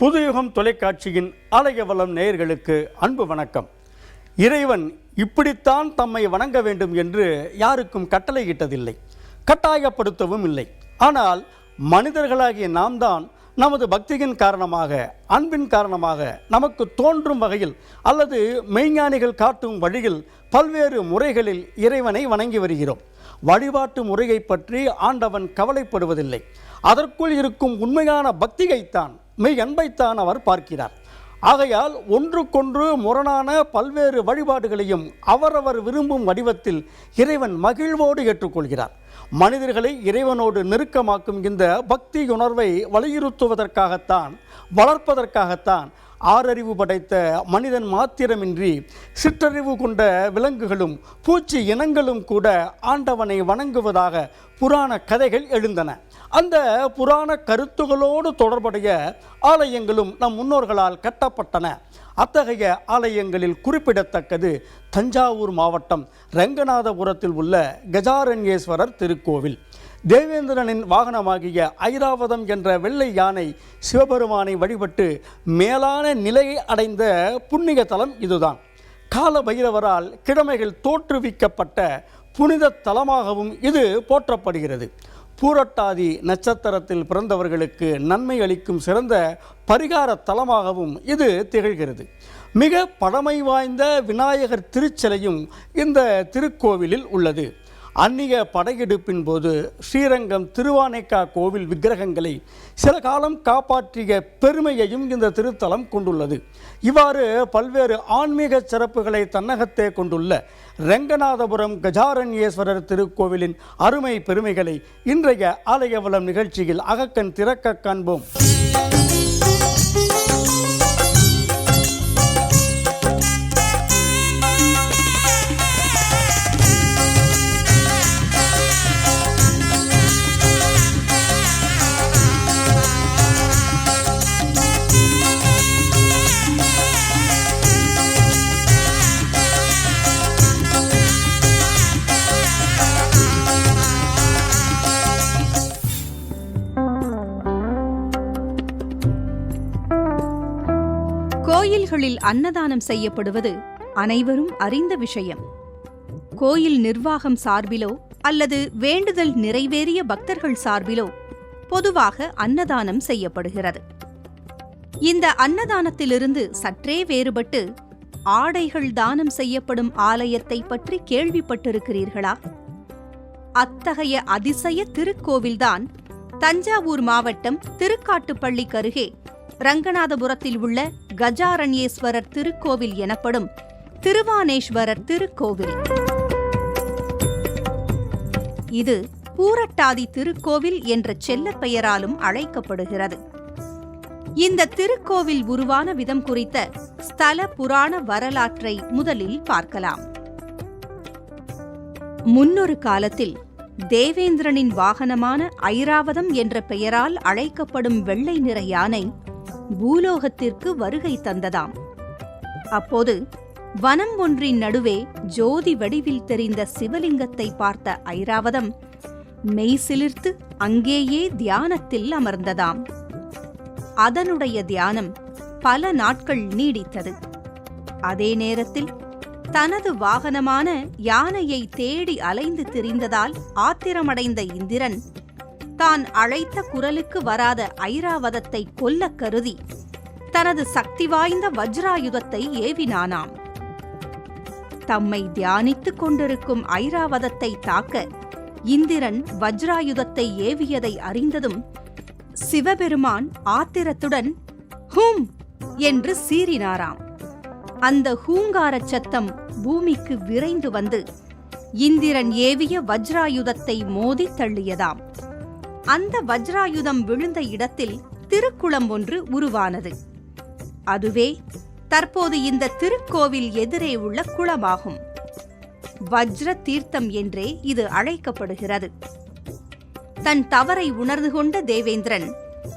புதுயுகம் தொலைக்காட்சியின் ஆலயவளம் நேயர்களுக்கு அன்பு வணக்கம். இறைவன் இப்படித்தான் தம்மை வணங்க வேண்டும் என்று யாருக்கும் கட்டளையிட்டதில்லை. கட்டாயப்படுத்தவும் இல்லை. ஆனால் மனிதர்களாகிய நாம் தான் நமது பக்தியின் காரணமாக அன்பின் காரணமாக நமக்கு தோன்றும் வகையில் அல்லது மெய்ஞானிகள் காட்டும் வழியில் பல்வேறு முறைகளில் இறைவனை வணங்கி வருகிறோம். வழிபாட்டு முறையை பற்றி ஆண்டவன் கவலைப்படுவதில்லை. அதற்குள் இருக்கும் உண்மையான பக்தியைத்தான் மெய் அன்பைத்தான் அவர் பார்க்கிறார். ஆகையால் ஒன்றுக்கொன்று முரணான பல்வேறு வழிபாடுகளையும் அவரவர் விரும்பும் வடிவத்தில் இறைவன் மகிழ்வோடு ஏற்றுக்கொள்கிறார். மனிதர்களை இறைவனோடு நெருக்கமாக்கும் இந்த பக்தி உணர்வை வலியுறுத்துவதற்காகத்தான் வளர்ப்பதற்காகத்தான் ஆறறிவு படைத்த மனிதன் மாத்திரமின்றி சிற்றறிவு கொண்ட விலங்குகளும் பூச்சி இனங்களும் கூட ஆண்டவனை வணங்குவதாக புராண கதைகள் எழுந்தன. அந்த புராண கருத்துகளோடு தொடர்புடைய ஆலயங்களும் நம் முன்னோர்களால் கட்டப்பட்டன. அத்தகைய ஆலயங்களில் குறிப்பிடத்தக்கது தஞ்சாவூர் மாவட்டம் ரங்கநாதபுரத்தில் உள்ள கஜாரண்யேஸ்வரர் திருக்கோவில். தேவேந்திரனின் வாகனமாகிய ஐராவதம் என்ற வெள்ளை யானை சிவபெருமானை வழிபட்டு மேலான நிலையை அடைந்த புண்ணிய தலம் இதுதான். கால பைரவரால் கிழமைகள் தோற்றுவிக்கப்பட்ட புனித தலமாகவும் இது போற்றப்படுகிறது. பூரட்டாதி நட்சத்திரத்தில் பிறந்தவர்களுக்கு நன்மை அளிக்கும் சிறந்த பரிகார தலமாகவும் இது திகழ்கிறது. மிக பழமை வாய்ந்த விநாயகர் திருச்சிலையும் இந்த திருக்கோவிலில் உள்ளது. அந்நிய படையெடுப்பின் போது ஸ்ரீரங்கம் திருவானைக்கா கோவில் விக்கிரகங்களை சில காலம் காப்பாற்றிய பெருமையையும் இந்த திருத்தலம் கொண்டுள்ளது. இவ்வாறு பல்வேறு ஆன்மீக சிறப்புகளை தன்னகத்தே கொண்டுள்ள ரெங்கநாதபுரம் கஜாரண்யேஸ்வரர் திருக்கோவிலின் அருமை பெருமைகளை இன்றைய ஆலயவளம் நிகழ்ச்சியில் அகக்கண் திறக்க காண்போம். கோயில்களில் அன்னதானம் செய்யப்படுவது அனைவரும் அறிந்த விஷயம். கோயில் நிர்வாகம் சார்பிலோ அல்லது வேண்டுதல் நிறைவேறிய பக்தர்கள் சார்பிலோ பொதுவாக அன்னதானம் செய்யப்படுகிறது. இந்த அன்னதானத்திலிருந்து சற்றே வேறுபட்டு ஆடைகள் தானம் செய்யப்படும் ஆலயத்தை பற்றி கேள்விப்பட்டிருக்கிறீர்களா? அத்தகைய அதிசய திருக்கோவில்தான் தஞ்சாவூர் மாவட்டம் திருக்காட்டுப்பள்ளிக்கருகே ரங்கநாதபுரத்தில் உள்ள கஜாரண்யேஸ்வரர் திருக்கோவில் எனப்படும் திருவானேஸ்வரர் திருக்கோவில். இது பூரட்டாதி திருக்கோவில் என்ற செல்லப் பெயராலும் அழைக்கப்படுகிறது. இந்த திருக்கோவில் உருவான விதம் குறித்த ஸ்தல புராண வரலாற்றை முதலில் பார்க்கலாம். முன்னொரு காலத்தில் தேவேந்திரனின் வாகனமான ஐராவதம் என்ற பெயரால் அழைக்கப்படும் வெள்ளை நிற யானை பூலோகத்திற்கு வருகை தந்ததாம். அப்போது வனம் ஒன்றின் நடுவே ஜோதி வடிவில் தெரிந்த சிவலிங்கத்தை பார்த்த ஐராவதம் மெய் சிலிர்த்து அங்கேயே தியானத்தில் அமர்ந்ததாம். அதனுடைய தியானம் பல நாட்கள் நீடித்தது. அதே நேரத்தில் தனது வாகனமான யானையை தேடி அலைந்து திரிந்ததால் ஆத்திரமடைந்த இந்திரன் தான் அழைத்த குரலுக்கு வராத ஐராவதத்தை கொல்லக் கருதி தனது சக்தி வாய்ந்த வஜ்ராயுதத்தை ஏவினானாம். தம்மை தியானித்துக் கொண்டிருக்கும் ஐராவதத்தை தாக்க இந்திரன் வஜ்ராயுதத்தை ஏவியதை அறிந்ததும் சிவபெருமான் ஆத்திரத்துடன் ஹூம்! என்று சீறினாராம். அந்த ஹூங்காரச் சத்தம் பூமிக்கு விரைந்து வந்து இந்திரன் ஏவிய வஜ்ராயுதத்தை மோதி தள்ளியதாம். அந்த வஜ்ராயுதம் விழுந்த இடத்தில் திருக்குளம் ஒன்று உருவானது. அதுவே தற்போது இந்த திருக்கோவில் எதிரே உள்ள குளமாகும். வஜ்ர தீர்த்தம் என்றே இது அழைக்கப்படுகிறது. தன் தவறை உணர்ந்து கொண்ட தேவேந்திரன்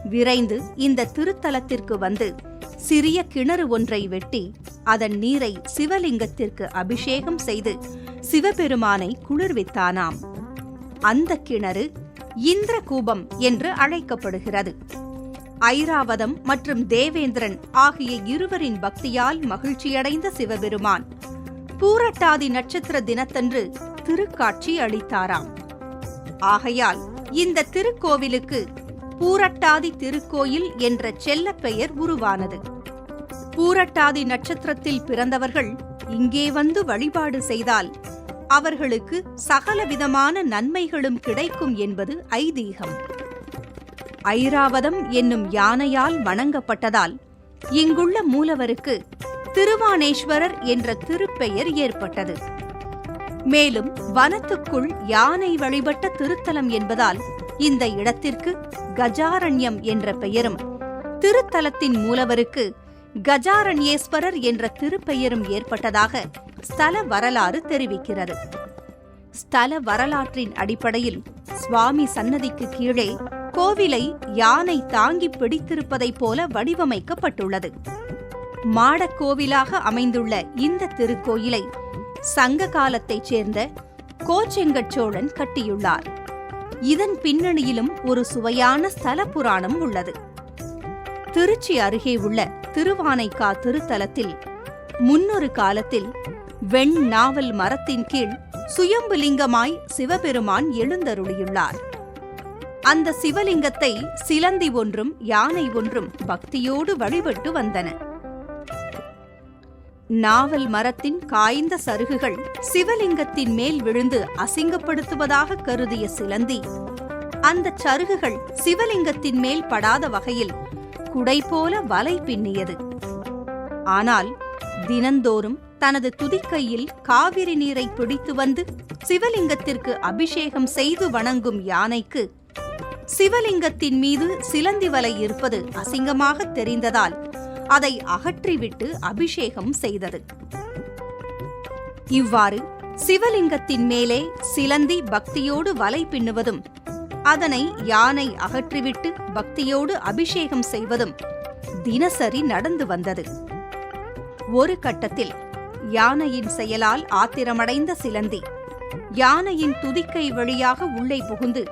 விரைந்து இந்த திருத்தலத்திற்கு வந்து சிறிய கிணறு ஒன்றை வெட்டி அதன் நீரை சிவலிங்கத்திற்கு அபிஷேகம் செய்து சிவபெருமானை குளிர்வித்தானாம். அந்த கிணறு இந்திரகூபம் என்று அழைக்கப்படுகிறது. ஐராவதம் மற்றும் தேவேந்திரன் ஆகிய இருவரின் பக்தியால் மகிழ்ச்சியடைந்த சிவபெருமான். பூரட்டாதி நட்சத்திர தினத்தன்று திருக்காட்சி அளித்தாராம். ஆகையால் இந்த திருக்கோவிலுக்கு பூரட்டாதி திருக்கோயில் என்ற செல்லப் பெயர் உருவானது. பூரட்டாதி நட்சத்திரத்தில் பிறந்தவர்கள் இங்கே வந்து வழிபாடு செய்தால் அவர்களுக்கு சகலவிதமான நன்மைகளும் கிடைக்கும் என்பது ஐதீகம். ஐராவதம் என்னும் யானையால் வணங்கப்பட்டதால் இங்குள்ள மூலவருக்கு திருவானேஸ்வரர் என்ற திருப்பெயர் ஏற்பட்டது. மேலும் வனத்துக்குள் யானை வழிபட்ட திருத்தலம் என்பதால் இந்த இடத்திற்கு கஜாரண்யம் என்ற பெயரும் திருத்தலத்தின் மூலவருக்கு கஜாரண்யேஸ்வரர் என்ற திருப்பெயரும் ஏற்பட்டதாக ஸ்தல வரலாறு தெரிவிக்கிறது. ஸ்தல வரலாற்றின் அடிப்படையில் சுவாமி சன்னதிக்கு கீழே கோவிலை யானை தாங்கி பிடித்திருப்பதைப் போல வடிவமைக்கப்பட்டுள்ளது. மாடக் கோவிலாக அமைந்துள்ள இந்த திருக்கோயிலை சங்க காலத்தைச் சேர்ந்த கோச்செங்கச்சோழன் கட்டியுள்ளார். இதன் பின்னணியிலும் ஒரு சுவையான ஸ்தல புராணம் உள்ளது. திருச்சி அருகே உள்ள திருவானைக்கா திருத்தலத்தில் முன்னொரு காலத்தில் வெண் நாவல் மரத்தின் கீழ் சுயம்புலிங்கமாய் சிவபெருமான் எழுந்தருளியுள்ளார். அந்த சிவலிங்கத்தை சிலந்தி ஒன்றும் யானை ஒன்றும் பக்தியோடு வழிபட்டு வந்தன. நாவல் மரத்தின் காய்ந்த சருகுகள் சிவலிங்கத்தின் மேல் விழுந்து அசிங்கப்படுத்துவதாக கருதிய சிலந்தி அந்த சருகுகள் சிவலிங்கத்தின் மேல் படாத வகையில் குடை போல வலை பின்னியது. ஆனால் தினந்தோறும் தனது துதிக்கையில் காவிரி நீரை பிடித்து வந்து சிவலிங்கத்திற்கு அபிஷேகம் செய்து வணங்கும் யானைக்கு சிவலிங்கத்தின் மீது சிலந்தி வலை இருப்பது அசிங்கமாக தெரிந்ததால் அதை அகற்றிவிட்டு அபிஷேகம் செய்தது. இவ்வாறு சிவலிங்கத்தின் மேலே சிலந்தி பக்தியோடு வலை பின்னுவதும் அதனை யானை அகற்றிவிட்டு பக்தியோடு அபிஷேகம் செய்வதும் தினசரி நடந்து வந்தது. ஒரு கட்டத்தில் யானையின் செயலால் ஆத்திரமடைந்த சிலந்தி யானையின் துதிக்கை வழியாக உள்ளே புகுந்து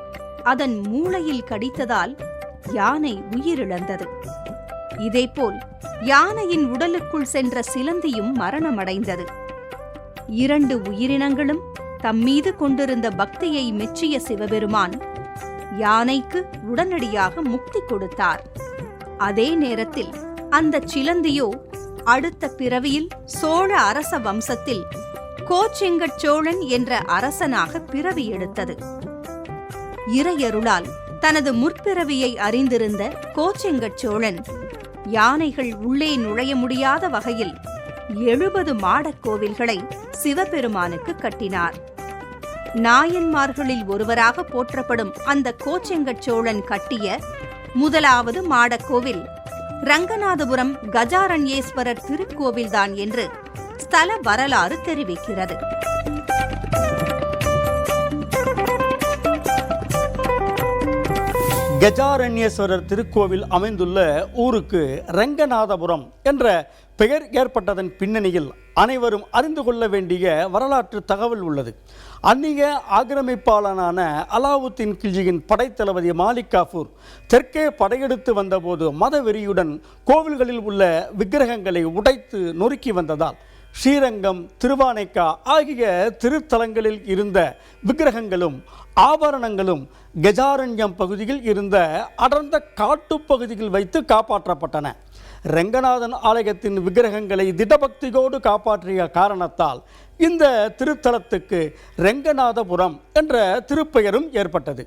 அதன் மூளையில் கடித்ததால் யானை உயிரிழந்தது. இதேபோல் யானையின் உடலுக்குள் சென்ற சிலந்தியும் மரணமடைந்தது. இரண்டு உயிரினங்களும் தம்மீது கொண்டிருந்த பக்தியை மெச்சிய சிவபெருமான் யானைக்கு உடனடியாக முக்தி கொடுத்தார். அதே நேரத்தில் அந்த சிலந்தியோ அடுத்த பிறவியில் சோழ அரச வம்சத்தில் கோச்செங்கட் சோழன் என்ற அரசனாக பிறவி எடுத்தது. இறையருளால் தனது முற்பிறவியை அறிந்திருந்த கோச்செங்கட் சோழன் யானைகள் உள்ளே நுழைய முடியாத வகையில் எழுபது மாடக் கோவில்களை சிவபெருமானுக்கு கட்டினார். நாயன்மார்களில் ஒருவராக போற்றப்படும் அந்த கோச்செங்கட் சோழன் கட்டிய முதலாவது மாடக்கோவில். ரங்கநாதபுரம் கஜாரண்யேஸ்வரர் திருக்கோவில்தான் என்று ஸ்தல வரலாறு தெரிவிக்கிறது. கஜாரண்யேஸ்வரர் திருக்கோவில் அமைந்துள்ள ஊருக்கு ரங்கநாதபுரம் என்ற பெயர் ஏற்பட்டதன் பின்னணியில் அனைவரும் அறிந்து கொள்ள வேண்டிய வரலாற்று தகவல் உள்ளது. அந்நிய ஆக்கிரமிப்பாளனான அலாவுத்தீன் கில்ஜியின் படைத்தளபதி மாலிக் காஃபூர் தெற்கே படையெடுத்து வந்தபோது மதவெறியுடன் கோவில்களில் உள்ள விக்கிரகங்களை உடைத்து நொறுக்கி வந்ததால் ஸ்ரீரங்கம் திருவானைக்கா ஆகிய திருத்தலங்களில் இருந்த விக்கிரகங்களும் ஆபரணங்களும் கஜாரண்யம் பகுதியில் இருந்த அடர்ந்த காட்டுப்பகுதியில் வைத்து காப்பாற்றப்பட்டன. ரெங்கநாதன் ஆலயத்தின் விக்கிரகங்களை திடபக்தியோடு காப்பாற்றிய காரணத்தால் இந்த திருத்தலத்துக்கு ரெங்கநாதபுரம் என்ற திருப்பெயரும் ஏற்பட்டது.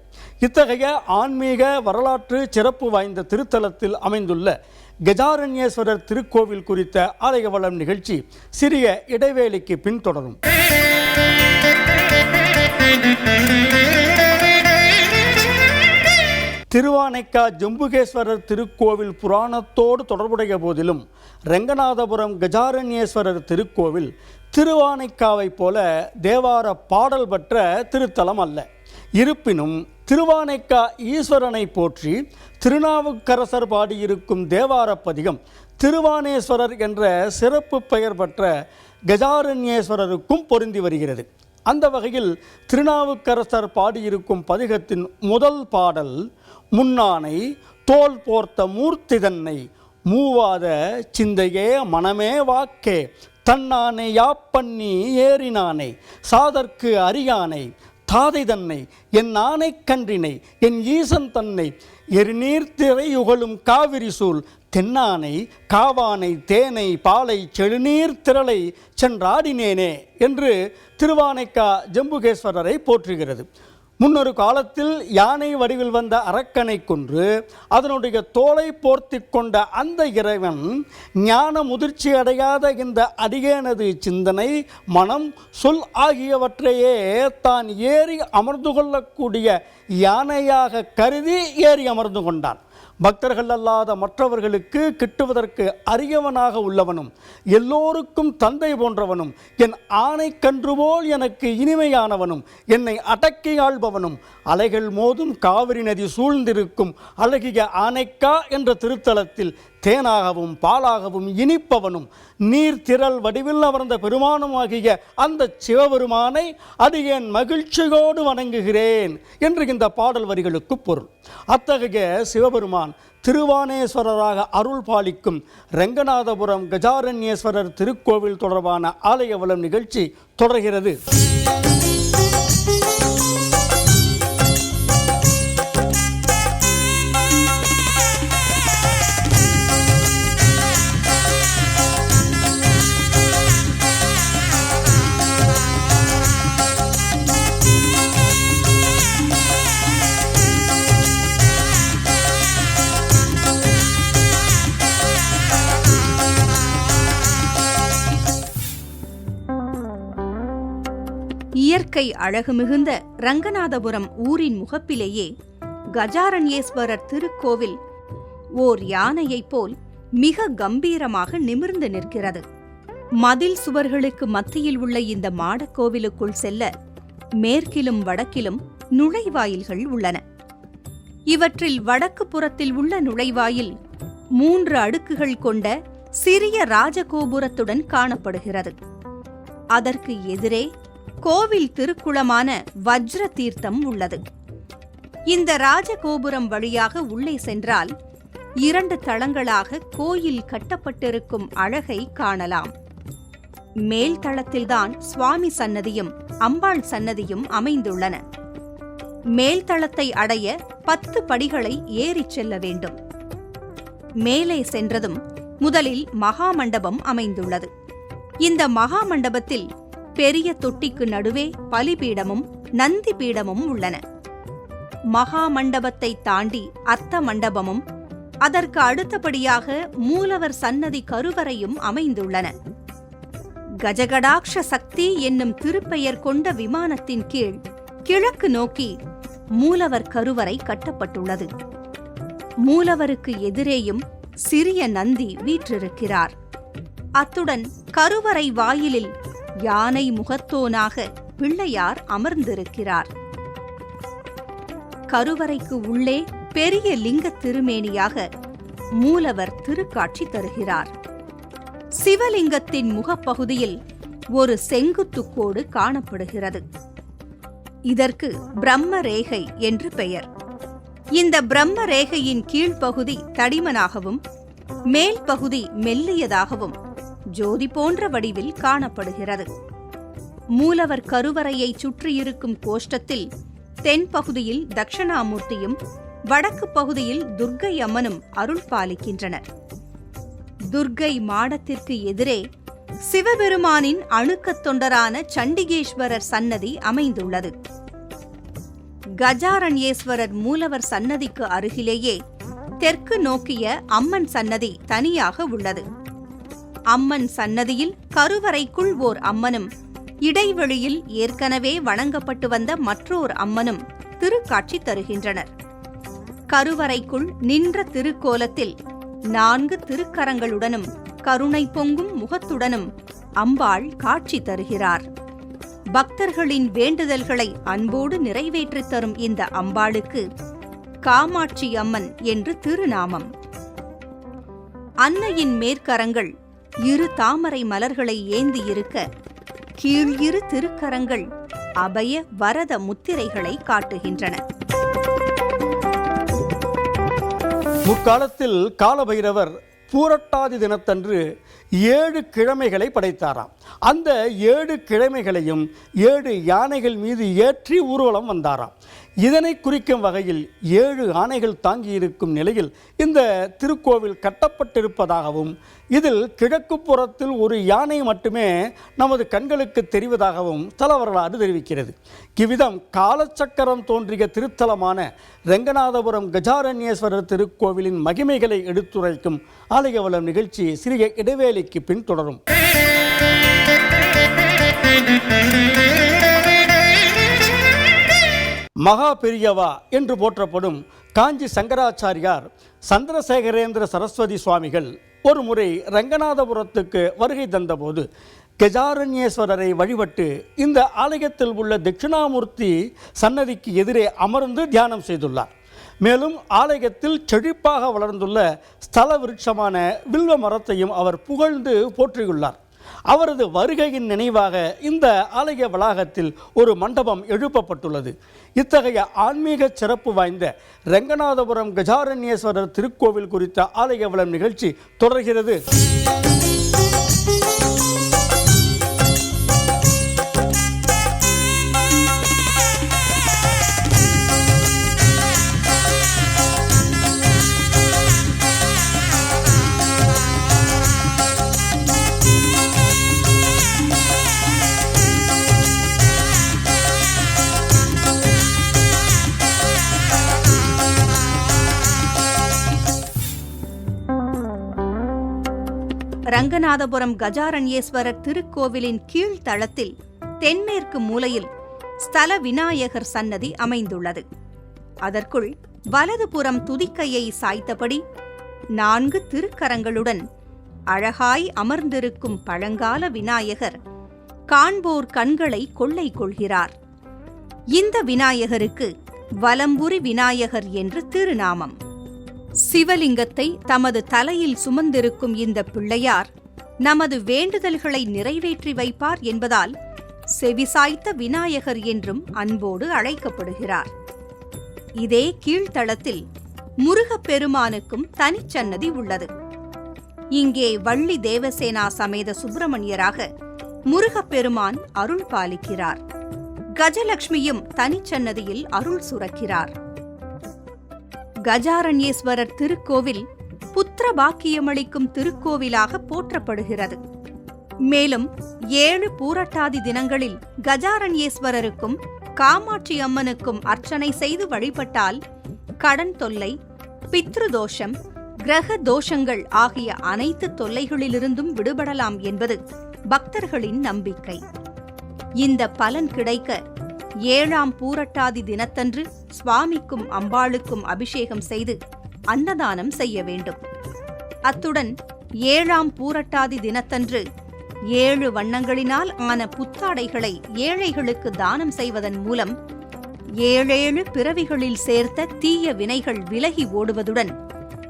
இத்தகைய ஆன்மீக வரலாற்று சிறப்பு வாய்ந்த திருத்தலத்தில் அமைந்துள்ள கஜாரண்யேஸ்வரர் திருக்கோவில் குறித்த ஆலய வளம் நிகழ்ச்சி சிறிய இடைவேளைக்கு பின்தொடரும் திருவானைக்கா ஜம்புகேஸ்வரர் திருக்கோவில் புராணத்தோடு தொடர்புடைய போதிலும் ரெங்கநாதபுரம் கஜாரண்யேஸ்வரர் திருக்கோவில் திருவானைக்காவைப் போல தேவார பாடல் பெற்ற திருத்தலம் அல்ல. இருப்பினும் திருவானைக்கா ஈஸ்வரனை போற்றி திருநாவுக்கரசர் பாடியிருக்கும் தேவாரப் பதிகம் திருவானேஸ்வரர் என்ற சிறப்பு பெயர் பெற்ற கஜாரண்யேஸ்வரருக்கும் பொருந்தி வருகிறது. அந்த வகையில் திருநாவுக்கரசர் பாடியிருக்கும் பதிகத்தின் முதல் பாடல் முன்னானை தோல் போர்த்த மூர்த்தி தன்னை மூவாத சிந்தையே மனமே வாக்கே தன்னானை யாப்பண்ணி ஏறினானை சாதற்கு அறியானை தாதை தன்னை என் ஆணை கன்றினை என் ஈசன் தன்னை. எரிநீர் திரை உகழும் காவிரி சூழ் தென்னானை காவானை தேனை பாலை செழுநீர் திரளை சென்றாடினேனே என்று திருவானைக்கா ஜம்புகேஸ்வரரை போற்றுகிறது. முன்னொரு காலத்தில் யானை வடிவில் வந்த அரக்கனை கொன்று அதனுடைய தோலை போர்த்தி கொண்ட அந்த இறைவன் ஞான முதிர்ச்சி அடையாத இந்த அடியேனது சிந்தனை மனம் சொல் ஆகியவற்றையே தான் ஏறி அமர்ந்து கொள்ளக்கூடிய யானையாக கருதி ஏறி அமர்ந்து கொண்டான். பக்தர்கள் அல்லாத மற்றவர்களுக்கு கிட்டுவதற்கு அரியவனாக உள்ளவனும் எல்லோருக்கும் தந்தை போன்றவனும் என் ஆணை போல் எனக்கு இனிமையானவனும் என்னை அடக்கி ஆள்பவனும் அலைகள் மோதும் காவிரி நதி சூழ்ந்திருக்கும் அழகிய ஆனைக்கா என்ற திருத்தலத்தில் தேனாகவும் பாலாகவும் இனிப்பவனும் நீர் திரள் வடிவில் அமர்ந்த பெருமானுமாகிய அந்த சிவபெருமானை அடியேன் மகிழ்ச்சியோடு வணங்குகிறேன் என்று இந்த பாடல் வரிகளுக்கு பொருள். அத்தகைய சிவபெருமான் திருவானேஸ்வரராக அருள் பாலிக்கும் ரெங்கநாதபுரம் கஜாரண்யேஸ்வரர் திருக்கோவில் தொடர்பான ஆலயவளம் நிகழ்ச்சி தொடர்கிறது. இயற்கை அழகு மிகுந்த ரங்கநாதபுரம் ஊரின் முகப்பிலேயே கஜாரண்யேஸ்வரர் திருக்கோவில் ஓர் யானையைப் போல் மிக கம்பீரமாக நிமிர்ந்து நிற்கிறது. மதில் சுவர்களுக்கு மத்தியில் உள்ள இந்த மாடக்கோவிலுக்குள் செல்ல மேற்கிலும் வடக்கிலும் நுழைவாயில்கள் உள்ளன. இவற்றில் வடக்கு புறத்தில் உள்ள நுழைவாயில் மூன்று அடுக்குகள் கொண்ட சிறிய ராஜகோபுரத்துடன் காணப்படுகிறது. அதற்கு எதிரே கோவில் திருக்குளமான வஜ்ர தீர்த்தம் உள்ளது. இந்த ராஜகோபுரம் வழியாக உள்ளே சென்றால் இரண்டு தளங்களாக கோயில் கட்டப்பட்டிருக்கும் அழகை காணலாம். மேல் தளத்தில்தான் சுவாமி சன்னதியும் அம்பாள் சன்னதியும் அமைந்துள்ளன. மேல் தளத்தை அடைய பத்து படிகளை ஏறிச் செல்ல வேண்டும். மேலே சென்றதும் முதலில் மகா மண்டபம் அமைந்துள்ளது. இந்த மகா மண்டபத்தில் பெரிய தொட்டிக்கு நடுவே பலிபீடமும் நந்தி பீடமும் உள்ளன. மகா மண்டபத்தை தாண்டி அர்த்த மண்டபமும் அதற்கு அடுத்தபடியாக மூலவர் சன்னதி கருவறையும் அமைந்துள்ளன. கஜகடாக்ஷ சக்தி என்னும் திருப்பெயர் கொண்ட விமானத்தின் கீழ் கிழக்கு நோக்கி மூலவர் கருவறை கட்டப்பட்டுள்ளது. மூலவருக்கு எதிரேயும் சிறிய நந்தி வீற்றிருக்கிறார். அத்துடன் கருவறை வாயிலில் யானை முகத்தோனாக பிள்ளையார் அமர்ந்திருக்கிறார். கருவறைக்கு உள்ளே பெரிய லிங்க திருமேனியாக மூலவர் திருக்காட்சி தருகிறார். சிவலிங்கத்தின் முகப்பகுதியில் ஒரு செங்குத்து கோடு காணப்படுகிறது. இதற்கு பிரம்ம ரேகை என்று பெயர். இந்த பிரம்ம ரேகையின் கீழ்ப்பகுதி தடிமனாகவும் மேல் பகுதி மெல்லியதாகவும் ஜோதி போன்ற வடிவில் காணப்படுகிறது. மூலவர் கருவறையை சுற்றியிருக்கும் கோஷ்டத்தில் தென்பகுதியில் தட்சிணாமூர்த்தியும் வடக்கு பகுதியில் துர்க்கை அம்மனும் அருள் பாலிக்கின்றனர். துர்க்கை மாடத்திற்கு எதிரே சிவபெருமானின் அணுக்கத் தொண்டரான சண்டிகேஸ்வரர் சன்னதி அமைந்துள்ளது. கஜாரண்யேஸ்வரர் மூலவர் சன்னதிக்கு அருகிலேயே தெற்கு நோக்கிய அம்மன் சன்னதி தனியாக உள்ளது. அம்மன் சன்னதியில் கருவறைக்குள் ஓர் அம்மனும் இடைவெளியில் ஏற்கனவே வணங்கப்பட்டு வந்த மற்றோர் அம்மனும் திருக்காட்சி தருகின்றனர். கருவறைக்குள் நின்ற திருக்கோலத்தில் நான்கு திருக்கரங்களுடனும் கருணை பொங்கும் முகத்துடனும் அம்பாள் காட்சி தருகிறார். பக்தர்களின் வேண்டுதல்களை அன்போடு நிறைவேற்றித் தரும் இந்த அம்பாளுக்கு காமாட்சி அம்மன் என்று திருநாமம். அன்னையின் மேற்கரங்கள் இரு தாமரை மலர்களை ஏந்தி இருக்க கீழ் இரு திருக்கரங்கள் அபய வரத முத்திரைகளை காட்டுகின்றன. முற்காலத்தில் காலபைரவர் பூரட்டாதி தினத்தன்று ஏழு கிழமைகளை படைத்தாராம். அந்த ஏழு கிழமைகளையும் ஏழு யானைகள் மீது ஏற்றி ஊர்வலம் வந்தாராம். இதனை குறிக்கும் வகையில் ஏழு ஆணைகள் தாங்கியிருக்கும் நிலையில் இந்த திருக்கோவில் கட்டப்பட்டிருப்பதாகவும் இதில் கிழக்கு புறத்தில் ஒரு யானை மட்டுமே நமது கண்களுக்கு தெரிவதாகவும் தல வரலாறு தெரிவிக்கிறது. இவ்விதம் காலச்சக்கரம் தோன்றிய திருத்தலமான ரெங்கநாதபுரம் கஜாரண்யேஸ்வரர் திருக்கோவிலின் மகிமைகளை எடுத்துரைக்கும் ஆலயவளம் நிகழ்ச்சி சிறிய இடைவேளைக்கு பின் தொடரும். மகா பெரியவா என்று போற்றப்படும் காஞ்சி சங்கராச்சாரியார் சந்திரசேகரேந்திர சரஸ்வதி சுவாமிகள் ஒரு முறை ரங்கநாதபுரத்துக்கு வருகை தந்தபோது கஜாரண்யேஸ்வரரை வழிபட்டு இந்த ஆலயத்தில் உள்ள தட்சிணாமூர்த்தி சன்னதிக்கு எதிரே அமர்ந்து தியானம் செய்துள்ளார். மேலும் ஆலயத்தில் செழிப்பாக வளர்ந்துள்ள ஸ்தல விருட்சமான வில்வ மரத்தையும் அவர் புகழ்ந்து போற்றியுள்ளார். அவரது வருகையின் நினைவாக இந்த ஆலய வளாகத்தில் ஒரு மண்டபம் எழுப்பப்பட்டுள்ளது. இத்தகைய ஆன்மீக சிறப்பு வாய்ந்த ரெங்கநாதபுரம் கஜாரண்யேஸ்வரர் திருக்கோவில் குறித்த ஆலய வளம் நிகழ்ச்சி தொடர்கிறது. ரங்கநாதபுரம் கஜாரண்யேஸ்வரர் திருக்கோவிலின் கீழ்த்தளத்தில் தென்மேற்கு மூலையில் ஸ்தல விநாயகர் சன்னதி அமைந்துள்ளது. அதற்குள் வலதுபுறம் துதிக்கையை சாய்த்தபடி நான்கு திருக்கரங்களுடன் அழகாய் அமர்ந்திருக்கும் பழங்கால விநாயகர் காண்போர் கண்களை கொள்ளை கொள்கிறார். இந்த விநாயகருக்கு வலம்புரி விநாயகர் என்று திருநாமம். சிவலிங்கத்தை தமது தலையில் சுமந்திருக்கும் இந்த பிள்ளையார் நமது வேண்டுதல்களை நிறைவேற்றி வைப்பார் என்பதால் செவிசாய்த்த விநாயகர் என்றும் அன்போடு அழைக்கப்படுகிறார். இதே கீழ்த்தளத்தில் முருகப்பெருமானுக்கும் தனிச்சன்னதி உள்ளது. இங்கே வள்ளி தேவசேனா சமேத சுப்பிரமணியராக முருகப்பெருமான் அருள் பாலிக்கிறார். கஜலட்சுமியும் தனிச்சன்னதியில் அருள் சுரக்கிறார். கஜாரண்யேஸ்வரர் திருக்கோவில் புத்திர பாக்கியமளிக்கும் திருக்கோவிலாக போற்றப்படுகிறது. மேலும் ஏழு பூரட்டாதி தினங்களில் கஜாரண்யேஸ்வரருக்கும் காமாட்சி அம்மனுக்கும் அர்ச்சனை செய்து வழிபட்டால் கடன் தொல்லை பித்ருதோஷம் கிரக தோஷங்கள் ஆகிய அனைத்து தொல்லைகளிலிருந்தும் விடுபடலாம் என்பது பக்தர்களின் நம்பிக்கை. இந்த பலன் கிடைக்க ஏழாம் பூரட்டாதி தினத்தன்று சுவாமிக்கும் அம்பாளுக்கும் அபிஷேகம் செய்து அன்னதானம் செய்ய வேண்டும். அத்துடன் ஏழாம் பூரட்டாதி தினத்தன்று ஏழு வண்ணங்களினால் ஆன புத்தாடைகளை ஏழைகளுக்கு தானம் செய்வதன் மூலம் ஏழேழு பிறவிகளில் சேர்த்த தீய வினைகள் விலகி ஓடுவதுடன்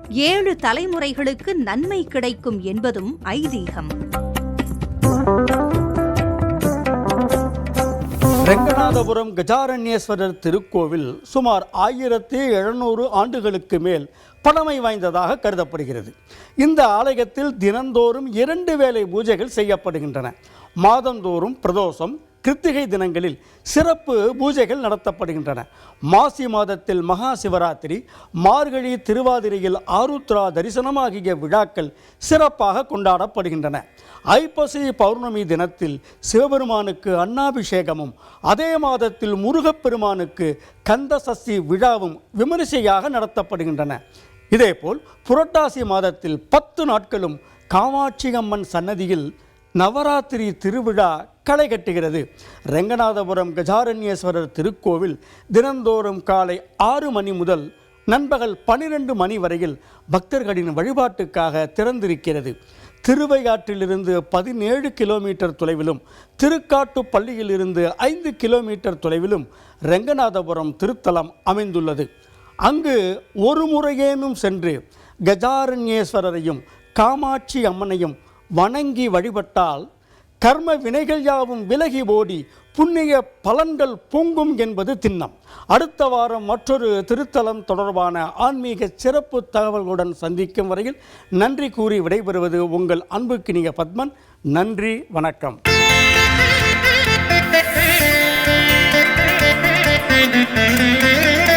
ஏழு தலைமுறைகளுக்கு நன்மை கிடைக்கும் என்பதும் ஐதீகம். ராமநாதபுரம் கஜாரண்யேஸ்வரர் திருக்கோவில் சுமார் ஆயிரத்தி எழுநூறு ஆண்டுகளுக்கு மேல் பழமை வாய்ந்ததாக கருதப்படுகிறது. இந்த ஆலயத்தில் தினந்தோறும் இரண்டு வேளை பூஜைகள் செய்யப்படுகின்றன. மாதந்தோறும் பிரதோஷம் கிருத்திகை தினங்களில் சிறப்பு பூஜைகள் நடத்தப்படுகின்றன. மாசி மாதத்தில் மகா சிவராத்திரி மார்கழி திருவாதிரையில் ஆருத்ரா தரிசனம் ஆகிய விழாக்கள் சிறப்பாக கொண்டாடப்படுகின்றன. ஐப்பசி பௌர்ணமி தினத்தில் சிவபெருமானுக்கு அன்னாபிஷேகமும் அதே மாதத்தில் முருகப்பெருமானுக்கு கந்த சஷ்டி விழாவும் விமரிசையாக நடத்தப்படுகின்றன. இதேபோல் புரட்டாசி மாதத்தில் பத்து நாட்களும் காமாட்சி அம்மன் சன்னதியில் நவராத்திரி திருவிழா களை கட்டுகிறது. ரெங்கநாதபுரம் கஜாரண்யேஸ்வரர் திருக்கோவில் தினந்தோறும் காலை ஆறு மணி முதல் நண்பகல் பனிரெண்டு மணி வரையில் பக்தர்களின் வழிபாட்டுக்காக திறந்திருக்கிறது. திருவையாற்றிலிருந்து பதினேழு கிலோமீட்டர் தொலைவிலும் திருக்காட்டுப்பள்ளியிலிருந்து ஐந்து கிலோமீட்டர் தொலைவிலும் ரெங்கநாதபுரம் திருத்தலம் அமைந்துள்ளது. அங்கு ஒரு முறையேனும் சென்று கஜாரண்யேஸ்வரரையும் காமாட்சி அம்மனையும் வணங்கி வழிபட்டால் கர்ம வினைகள் யாவும் விலகி ஓடி புண்ணிய பலன்கள் பொங்கும் என்பது திண்ணம். அடுத்த வாரம் மற்றொரு திருத்தலம் தொடர்பான ஆன்மீக சிறப்பு தகவல்களுடன் சந்திக்கும் வரையில் நன்றி கூறி விடைபெறுவது உங்கள் அன்புக்கினிய பத்மன். நன்றி வணக்கம். Thank you.